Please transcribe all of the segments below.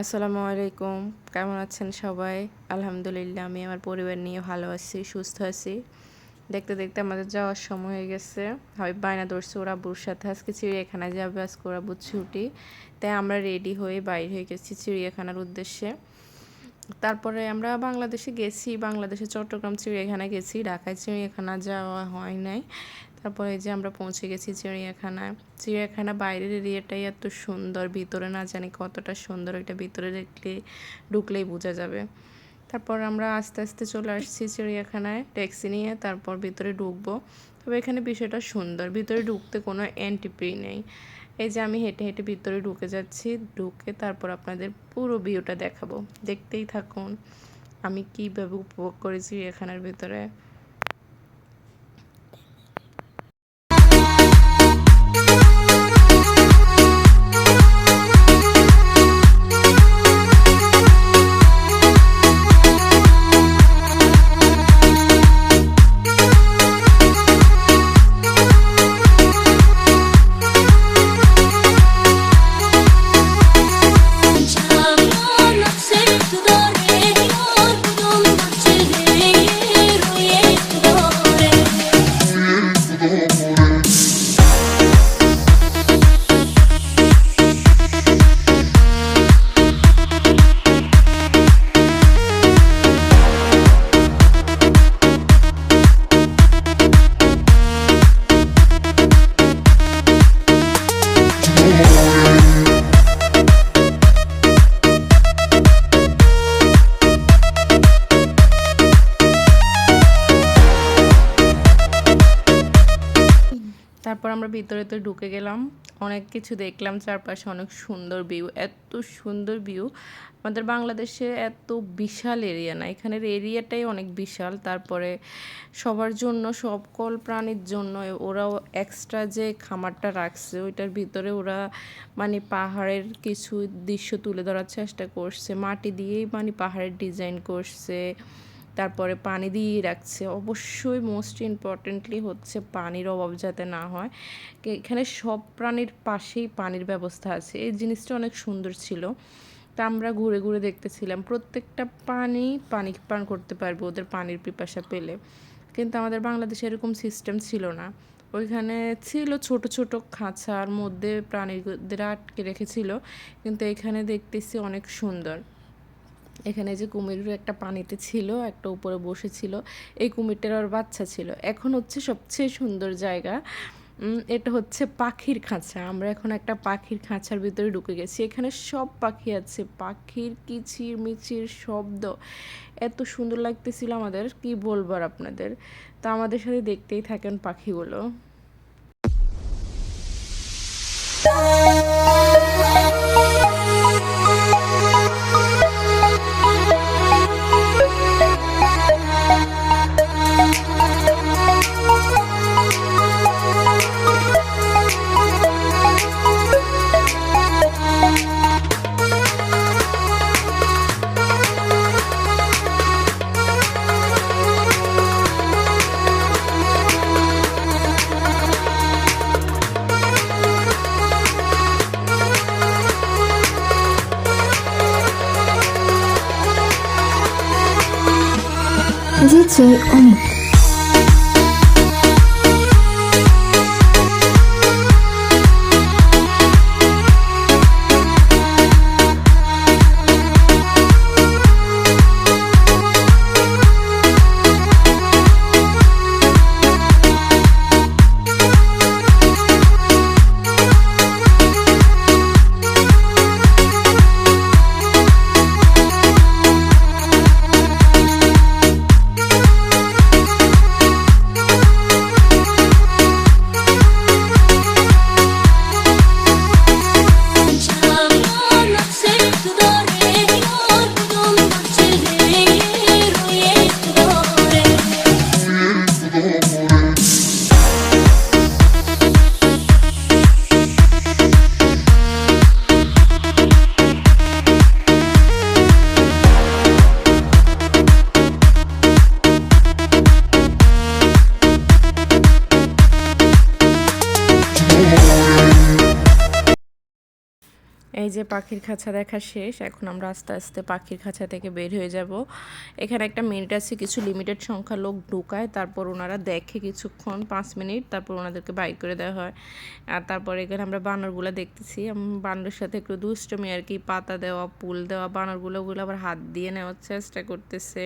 আসসালামু আলাইকুম। কেমন আছেন সবাই? আলহামদুলিল্লাহ, আমি আমার পরিবার নিয়ে ভালো আছি, সুস্থ আছি। দেখতে দেখতে আমাদের যাওয়ার সময় হয়ে গেছে। হয় বায়না ধরছে ওরা আব্বুর সাথে। আজকে চিড়িয়াখানায় যাবে, আজকে ওরা আব্বুর ছুটি। তাই আমরা রেডি হয়ে বাইর হয়ে গেছি চিড়িয়াখানার উদ্দেশ্যে। তারপরে আমরা বাংলাদেশে গেছি, বাংলাদেশে চট্টগ্রাম চিড়িয়াখানা গেছি। ঢাকায় চিড়িয়াখানা যাওয়া হয় নাই। তারপরে যে আমরা পৌঁছে গেছি চিড়িয়াখানায়। চিড়িয়াখানা বাইরের এরিয়াটাই এত সুন্দর, ভিতরে না জানি কতটা সুন্দর, ওইটা ভিতরে দেখলে ঢুকলেই বোঝা যাবে। তারপর আমরা আস্তে আস্তে চলে আসছি চিড়িয়াখানায়, ট্যাক্সি নিয়ে তারপর ভিতরে ঢুকবো। তবে এখানে বিষয়টা সুন্দর, ভিতরে ঢুকতে কোনো এন্ট্রি নেই। এই যে আমি হেঁটে হেঁটে ভিতরে ঢুকে যাচ্ছি, ঢুকে তারপর আপনাদের পুরো ভিউটা দেখাবো। দেখতেই থাকুন, আমি কীভাবে উপভোগ করেছি চিড়িয়াখানার ভিতরে। তারপর আমরা ভিতরে তো ঢুকে গেলাম। অনেক কিছু দেখলাম, চারপাশে অনেক সুন্দর ভিউ এত সুন্দর ভিউ আমাদের বাংলাদেশে এত বিশাল এরিয়া না, এখানের এরিয়াটাই অনেক বিশাল। তারপরে সবার জন্য, সকল প্রাণীর জন্য ওরাও এক্সট্রা যে খামারটা রাখছে, ওইটার ভিতরে ওরা মানে পাহাড়ের কিছু দৃশ্য তুলে ধরার চেষ্টা করছে। মাটি দিয়েই মানে পাহাড়ের ডিজাইন করছে। তারপরে পানি দিয়েই রাখছে। অবশ্যই মোস্ট ইম্পর্টেন্টলি হচ্ছে পানির অভাব যাতে না হয়। এখানে সব প্রাণীর পাশেই পানির ব্যবস্থা আছে। এই জিনিসটা অনেক সুন্দর ছিল। তা আমরা ঘুরে ঘুরে দেখতেছিলাম। প্রত্যেকটা পানি পানি পান করতে পারবে ওদের পানির পিপাসা পেলে। কিন্তু আমাদের বাংলাদেশে এরকম সিস্টেম ছিল না। ওইখানে ছিল ছোট ছোট খাঁচার মধ্যে প্রাণীদের আটকে রেখেছিল। কিন্তু এখানে দেখতেছি অনেক সুন্দর। এখানে যে কুমির একটা পানিতে ছিল, একটা উপরে বসেছিল, এই কুমিরটার আর বাচ্চা ছিল। এখন হচ্ছে সবচেয়ে সুন্দর জায়গা এটা হচ্ছে পাখির খাঁচা। আমরা এখন একটা পাখির খাঁচার ভিতরে ঢুকে গেছি। এখানে সব পাখি আছে। পাখির কিচির মিচির শব্দ। এত সুন্দর লাগতেছিল আমাদের, কি বলবার আপনাদের? তা আমাদের সাথে দেখতেই থাকেন পাখিগুলো। 鸡贼欧敏 যে পাখির খাঁচা দেখা শেষ, এখন আমরা আস্তে আস্তে পাখির খাঁচা থেকে বের হয়ে যাব। এখানে একটা মিনিট আছে, কিছু লিমিটেড সংখ্যা লোক ঢুকায়, তারপর ওনারা দেখে কিছুক্ষণ, পাঁচ মিনিট, তারপর ওনাদেরকে বাইর করে দেওয়া হয়। আর তারপর এখানে আমরা বানরগুলো দেখতেছি। বানরের সাথে একটু দুষ্টমি আর কি, পাতা দেওয়া পুল দেওয়া, বানরগুলো ওগুলো আবার হাত দিয়ে নেওয়ার চেষ্টা করতেছে।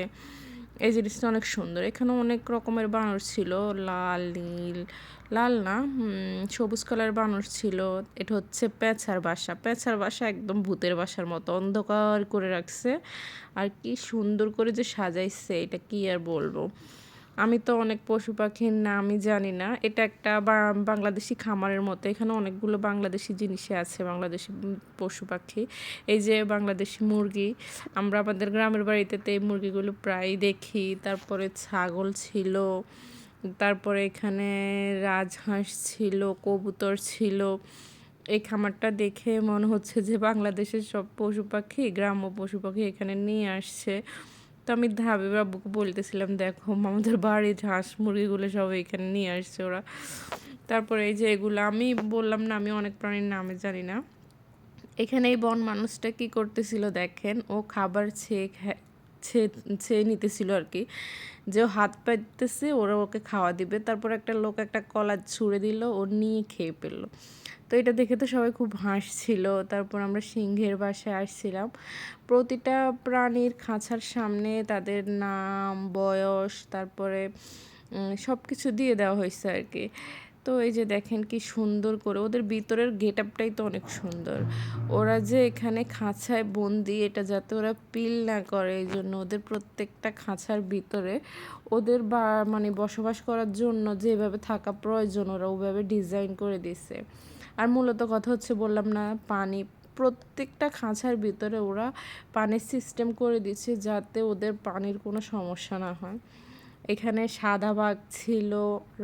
এই জিনিসটা অনেক সুন্দর। এখানে অনেক রকমের বানর ছিল, লাল, নীল, লাল না সবুজ কালার বানর ছিল। এটা হচ্ছে পেঁচার বাসা। পেঁচার বাসা একদম ভূতের বাসার মতো, অন্ধকার করে রাখছে। আর কি সুন্দর করে যে সাজাইছে, এটা কি আর বলব? আমি তো অনেক পশু পাখির নামই জানি না। এটা একটা বাংলাদেশি খামারের মতো। এখানে অনেকগুলো বাংলাদেশি জিনিসই আছে, বাংলাদেশি পশু পাখি এই যে বাংলাদেশি মুরগি, আমরা আমাদের গ্রামের বাড়িতে তো এই মুরগিগুলো প্রায় দেখি। তারপরে ছাগল ছিল, তারপরে এখানে রাজহাঁস ছিল, কবুতর ছিল। এই খামারটা দেখে মনে হচ্ছে যে বাংলাদেশের সব পশু পাখি গ্রাম্য পশু পাখি এখানে নিয়ে আসছে। তো আমি ধাবি বাবুকে বলতেছিলাম, দেখো, আমাদের বাড়ির হাঁস মুরগিগুলো সব এখানে নিয়ে আসছে ওরা। তারপরে এই যে এগুলো, আমি বললাম না, আমি অনেক প্রাণীর নামে জানি না। এখানে এই বন মানুষটা কি করতেছিল দেখেন, ও খাবার ছেয়ে ছেয়ে নিতেছিল আর কি। যে ও হাত পাইতেছে ওরা ওকে খাওয়া দিবে। তারপর একটা লোক একটা কলা ছুঁড়ে দিল, ও নিয়ে খেয়ে ফেলল। তো এটা দেখে তো সবাই খুব হাসছিল। তারপর আমরা সিংহের বাসায় আসছিলাম। প্রতিটা প্রাণীর খাঁচার সামনে তাদের নাম, বয়স, তারপরে সব কিছু দিয়ে দেওয়া হয়েছে আর কি তো এই যে দেখেন কি সুন্দর করে, ওদের ভিতরের গেট আপটাই তো অনেক সুন্দর। ওরা যে এখানে খাঁচায় বন্দি, এটা যাতে ওরা পিল না করে, এই জন্য ওদের প্রত্যেকটা খাঁচার ভিতরে ওদের বা মানে বসবাস করার জন্য যেভাবে থাকা প্রয়োজন, ওরা ওভাবে ডিজাইন করে দিছে আর মূলত কথা হচ্ছে বললাম না, পানি। প্রত্যেকটা খাঁচার ভিতরে ওরা পানির সিস্টেম করে দিচ্ছে যাতে ওদের পানির কোনো সমস্যা না হয়। এখানে সাদা বাঘ ছিল,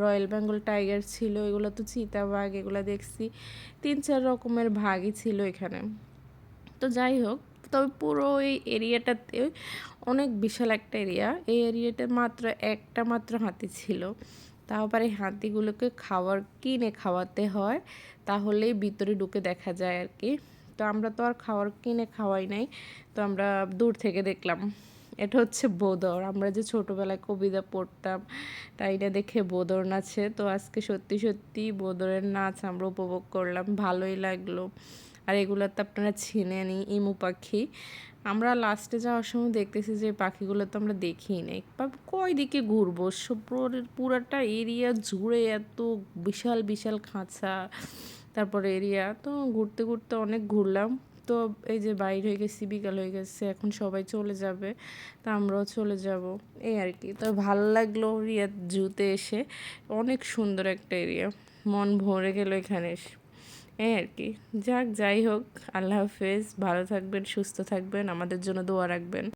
রয়্যাল বেঙ্গল টাইগার ছিল, এগুলো তো চিতাবাঘ এগুলো দেখছি। তিন চার রকমের ভাগই ছিল এখানে। তো যাই হোক, তবে পুরো এই এরিয়াটাতে অনেক বিশাল একটা এরিয়া। এই এরিয়াতে মাত্র একটা মাত্র হাতি ছিল। আবার এই হাতিগুলোকে খাবার কিনে খাওয়াতে হয়, তাহলেই ভিতরে ঢুকে দেখা যায় আর কি। তো আমরা তো আর খাবার কিনে খাওয়াই নাই। তো আমরা দূর থেকে দেখলাম, এটা হচ্ছে বোদর। আমরা যে ছোটোবেলায় কবিতা পড়তাম, তাই না দেখে বোদর নাচে। তো আজকে সত্যি সত্যি বোদরের নাচ আমরা উপভোগ করলাম, ভালোই লাগল। আর এগুলো তো আপনারা চিনে নি ইমু পাখি। আমরা লাস্টে যাওয়ার সময় দেখতেছি যে পাখিগুলো তো আমরা দেখিই নাই। বা কয় দিকে ঘুরবো? পুরাটা এরিয়া জুড়ে এত বিশাল বিশাল খাঁচা। তারপরে এরিয়া তো ঘুরতে ঘুরতে অনেক ঘুরলাম। তো এই যে বাইর হয়ে গেছি, বিকাল হয়ে গেছে, এখন সবাই চলে যাবে, তা আমরাও চলে যাব। এই আর কি। তো ভালো লাগল রিয়া জুতে এসে। অনেক সুন্দর একটা এরিয়া মন ভরে গেল এখানে এসে। এই আর কি। যাক, যাই হোক, আল্লাহ হাফেজ। ভালো থাকবেন, সুস্থ থাকবেন। আমাদের জন্য দোয়া রাখবেন।